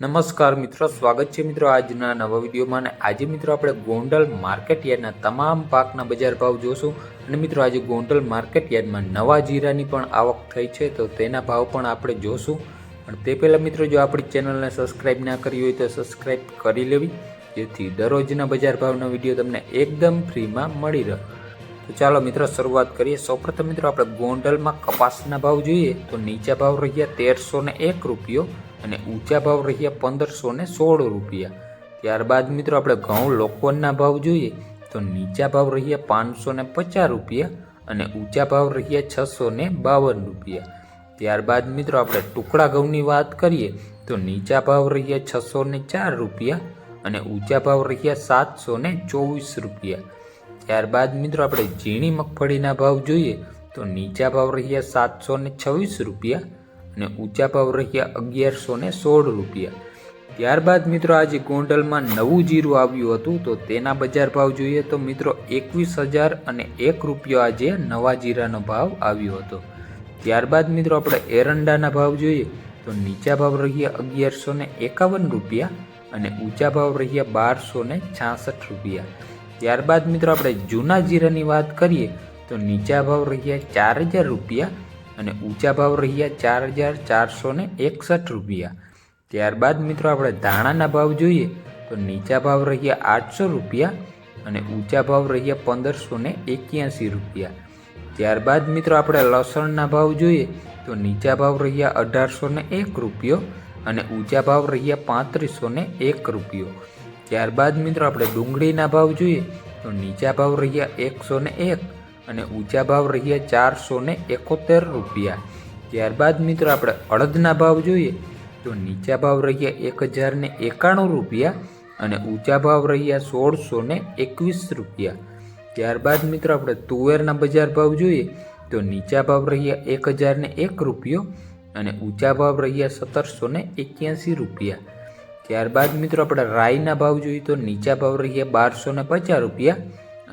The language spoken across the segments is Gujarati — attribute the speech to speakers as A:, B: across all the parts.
A: નમસ્કાર મિત્રો, સ્વાગત છે મિત્રો આજના નવા વિડીયોમાં અને આજે મિત્રો આપણે ગોંડલ માર્કેટ યાર્ડના તમામ પાકના બજાર ભાવ જોશું અને મિત્રો આજે ગોંડલ માર્કેટ યાર્ડમાં નવા જીરાની પણ આવક થઈ છે તો તેના ભાવ પણ આપણે જોશું. પણ તે પહેલાં મિત્રો, જો આપણી ચેનલને સબસ્ક્રાઈબ ના કરી હોય તો સબસ્ક્રાઈબ કરી લેવી, જેથી દરરોજના બજાર ભાવનો વીડિયો તમને એકદમ ફ્રીમાં મળી રહે. તો ચાલો મિત્રો શરૂઆત કરીએ. સૌપ્રથમ મિત્રો આપણે ગોંડલમાં કપાસના ભાવ જોઈએ તો નીચા ભાવ રહ્યા તેરસો ને એક રૂપિયો અને ઊંચા ભાવ રહ્યા પંદરસો ને સોળ રૂપિયા. ત્યારબાદ મિત્રો આપણે ઘઉં લોકવનના ભાવ જોઈએ તો નીચા ભાવ રહ્યા પાંચસો ને પચાસ રૂપિયા અને ઊંચા ભાવ રહ્યા છસો ને બાવન રૂપિયા. ત્યારબાદ મિત્રો આપણે ટુકડા ઘઉંની વાત કરીએ તો નીચા ભાવ રહ્યા છસો ને ચાર રૂપિયા અને ઊંચા ભાવ રહ્યા સાતસો ને ચોવીસ રૂપિયા. ત્યારબાદ મિત્રો આપણે ઝીણી મગફળીના ભાવ જોઈએ તો નીચા ભાવ રહ્યા સાતસો ને છવ્વીસ રૂપિયા અને ઊંચા ભાવ રહ્યા અગિયારસો ને સોળ રૂપિયા. ત્યારબાદ મિત્રો આજે ગોંડલમાં નવું જીરું આવ્યું હતું તો તેના બજાર ભાવ જોઈએ તો મિત્રો એકવીસ હજાર અને એક રૂપિયો આજે નવા જીરાનો ભાવ આવ્યો હતો. ત્યારબાદ મિત્રો આપણે એરંડાના ભાવ જોઈએ તો નીચા ભાવ રહ્યા અગિયારસો ને એકાવન રૂપિયા અને ઊંચા ભાવ રહ્યા બારસો ને છાસઠ રૂપિયા. ત્યારબાદ મિત્રો આપણે જૂના જીરાની વાત કરીએ, તો નીચા ભાવ રહ્યા ચાર હજાર રૂપિયા અને ઊંચા ભાવ રહ્યા ચાર હજાર ચારસો ને એકસઠ રૂપિયા. ત્યારબાદ મિત્રો આપણે ધાણાના ભાવ જોઈએ, તો નીચા ભાવ રહ્યા આઠસો રૂપિયા અને ઊંચા ભાવ રહ્યા પંદરસો ને એક્યાસી રૂપિયા. ત્યારબાદ મિત્રો આપણે લસણના ભાવ જોઈએ, તો નીચા ભાવ રહ્યા અઢારસો ને એક રૂપિયો અને ઊંચા ભાવ રહ્યા પાંત્રીસો ને એક રૂપિયો. ત્યારબાદ મિત્રો આપણે ડુંગળીના ભાવ જોઈએ તો નીચા ભાવ રહ્યા એકસો ને એક અને ઊંચા ભાવ રહ્યા ચારસો ને એકોતેર રૂપિયા. ત્યારબાદ મિત્રો આપણે અડદના ભાવ જોઈએ તો નીચા ભાવ રહ્યા એક હજાર ને એકાણું રૂપિયા અને ઊંચા ભાવ રહ્યા સોળસો ને એકવીસ રૂપિયા. ત્યારબાદ મિત્રો આપણે તુવેરના બજાર ભાવ જોઈએ તો નીચા ભાવ રહ્યા એક હજાર ને એક રૂપિયો અને ઊંચા ભાવ રહ્યા સત્તરસો ને એક્યાસી રૂપિયા. ત્યારબાદ મિત્રો આપણે રાઈના ભાવ જોઈએ તો નીચા ભાવ રહ્યા બારસો ને પચાસ રૂપિયા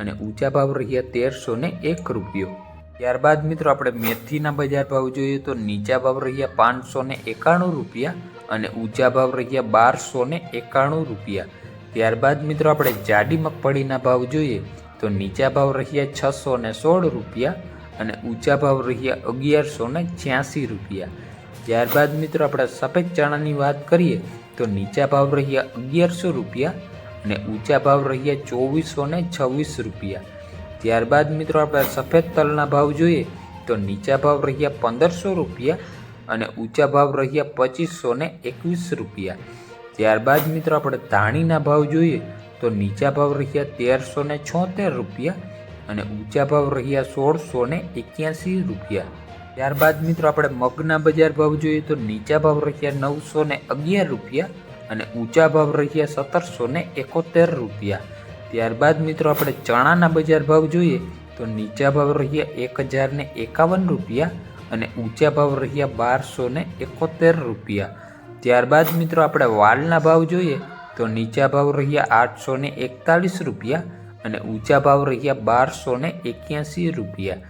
A: અને ઊંચા ભાવ રહ્યા તેરસો ને એક રૂપિયો. ત્યારબાદ મિત્રો આપણે મેથીના બજાર ભાવ જોઈએ તો નીચા ભાવ રહ્યા પાંચસો ને એકાણું રૂપિયા અને ઊંચા ભાવ રહ્યા બારસો ને એકાણું રૂપિયા. ત્યારબાદ મિત્રો આપણે જાડી મગફળીના ભાવ જોઈએ તો નીચા ભાવ રહ્યા છસો ને સોળ રૂપિયા અને ઊંચા ભાવ રહ્યા અગિયારસો ને છ્યાસી રૂપિયા. ત્યારબાદ મિત્રો આપણે સફેદ ચણાની વાત કરીએ તો નીચા ભાવ રહ્યા અગિયારસો રૂપિયા અને ઊંચા ભાવ રહ્યા ચોવીસો ને છવ્વીસ રૂપિયા. ત્યારબાદ મિત્રો આપણે સફેદ તલના ભાવ જોઈએ તો નીચા ભાવ રહ્યા પંદરસો રૂપિયા અને ઊંચા ભાવ રહ્યા પચીસો ને એકવીસ રૂપિયા. ત્યારબાદ મિત્રો આપણે ધાણીના ભાવ જોઈએ તો નીચા ભાવ રહ્યા તેરસો ને છોતેર રૂપિયા અને ઊંચા ભાવ રહ્યા સોળસો ને એક્યાસી રૂપિયા. ત્યારબાદ મિત્રો આપણે મગના બજાર ભાવ જોઈએ તો નીચા ભાવ રહ્યા નવસો ને અગિયાર રૂપિયા અને ઊંચા ભાવ રહ્યા સત્તરસો ને એકોતેર રૂપિયા. ત્યારબાદ મિત્રો આપણે ચણાના બજાર ભાવ જોઈએ તો નીચા ભાવ રહ્યા એક હજાર ને એકાવન રૂપિયા અને ઊંચા ભાવ રહ્યા બારસો ને એકોતેર રૂપિયા. ત્યારબાદ મિત્રો આપણે વાલના ભાવ જોઈએ તો નીચા ભાવ રહ્યા આઠસો એકતાલીસ રૂપિયા અને ઊંચા ભાવ રહ્યા બારસો એક્યાસી રૂપિયા.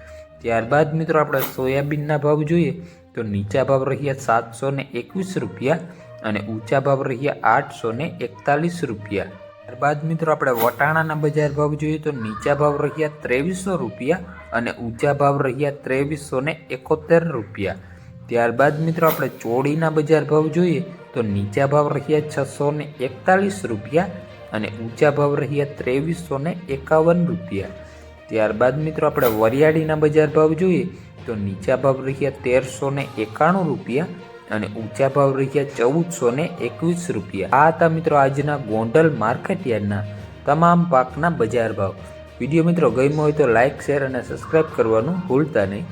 A: ત્યારબાદ મિત્રો આપણે સોયાબીનના ભાવ જોઈએ તો નીચા ભાવ રહ્યા સાતસો ને એકવીસ રૂપિયા અને ઊંચા ભાવ રહ્યા આઠસો ને એકતાલીસ રૂપિયા. ત્યારબાદ મિત્રો આપણે વટાણાના બજાર ભાવ જોઈએ તો નીચા ભાવ રહ્યા ત્રેવીસો રૂપિયા અને ઊંચા ભાવ રહ્યા ત્રેવીસો ને એકોતેર રૂપિયા. ત્યારબાદ મિત્રો આપણે ચોળીના બજાર ભાવ જોઈએ તો નીચા ભાવ રહ્યા છસો ને એકતાલીસ રૂપિયા અને ઊંચા ભાવ રહ્યા ત્રેવીસો ને એકાવન રૂપિયા. ત્યારબાદ મિત્રો આપણે વરિયાળીના બજાર ભાવ જોઈએ, તો નીચા ભાવ રહ્યા તેરસો ને એકાણું રૂપિયા અને ઊંચા ભાવ રહ્યા ચૌદસો ને એકવીસ રૂપિયા. આ હતા મિત્રો આજના ગોંડલ માર્કેટયાર્ડના તમામ પાકના બજાર ભાવ. વીડિયો મિત્રો ગમ્યો હોય તો લાઇક શેર અને સબસ્ક્રાઈબ કરવાનું ભૂલતા નહીં.